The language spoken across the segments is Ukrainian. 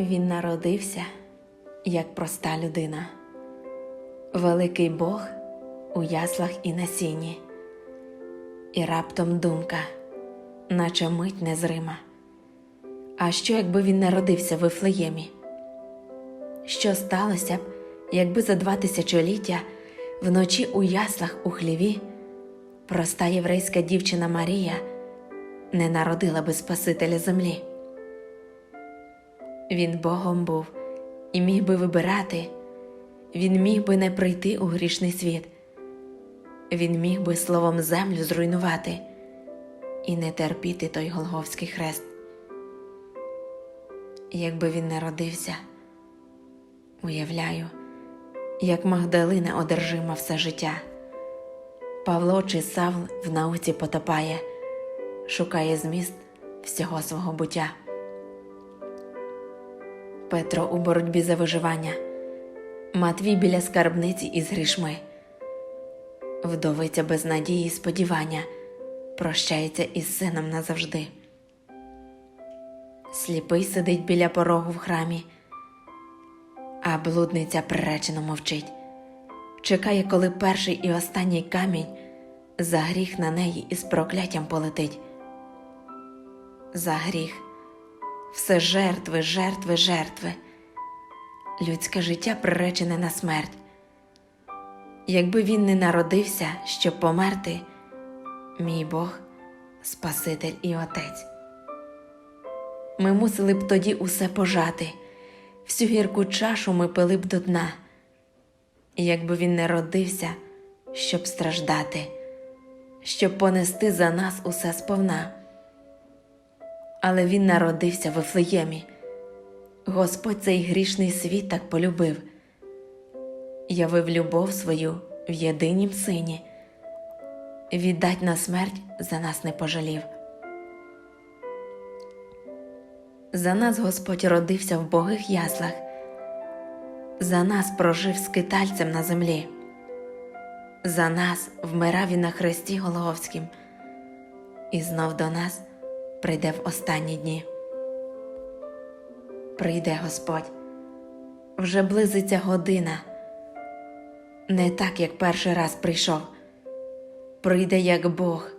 Він народився як проста людина, великий Бог у яслах і на сіні, і раптом думка, наче мить незрима. А що, якби він народився в Вифлеємі? Що сталося б, якби за два тисячоліття вночі у яслах у хліві проста єврейська дівчина Марія не народила би Спасителя землі? Він Богом був і міг би вибирати, він міг би не прийти у грішний світ, він міг би словом землю зруйнувати і не терпіти той Голговський хрест. Якби він не родився, уявляю, як Магдалина одержима все життя. Павло чи Савл в науці потопає, шукає зміст всього свого буття. Петро у боротьбі за виживання, Матвій біля скарбниці із грішми, вдовиця без надії і сподівання прощається із сином назавжди. Сліпий сидить біля порогу в храмі, а блудниця приречено мовчить, чекає, коли перший і останній камінь за гріх на неї із прокляттям полетить. За гріх все жертви, жертви, жертви. Людське життя приречене на смерть. Якби він не народився, щоб померти, мій Бог, Спаситель і Отець. Ми мусили б тоді усе пожати, всю гірку чашу ми пили б до дна. Якби він не родився, щоб страждати, щоб понести за нас усе сповна але він народився в Вифлеємі. Господь цей грішний світ так полюбив, явив любов свою в єдинім сині, віддать на смерть за нас не пожалів. За нас Господь родився в богих яслах, за нас прожив скитальцем на землі, за нас вмирав і на хресті Голговськім, і знов до нас прийде в останні дні. Прийде Господь, вже близиться година, не так, як перший раз прийшов, прийде як Бог,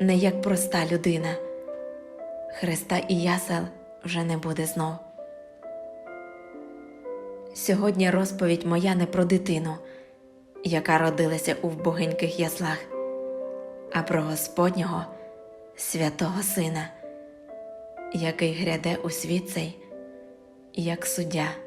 не як проста людина. Христа і ясел вже не буде знов. Сьогодні розповідь моя не про дитину, яка родилася у вбогеньких яслах, а про Господнього святого Сина, який гряде у світ цей, як суддя.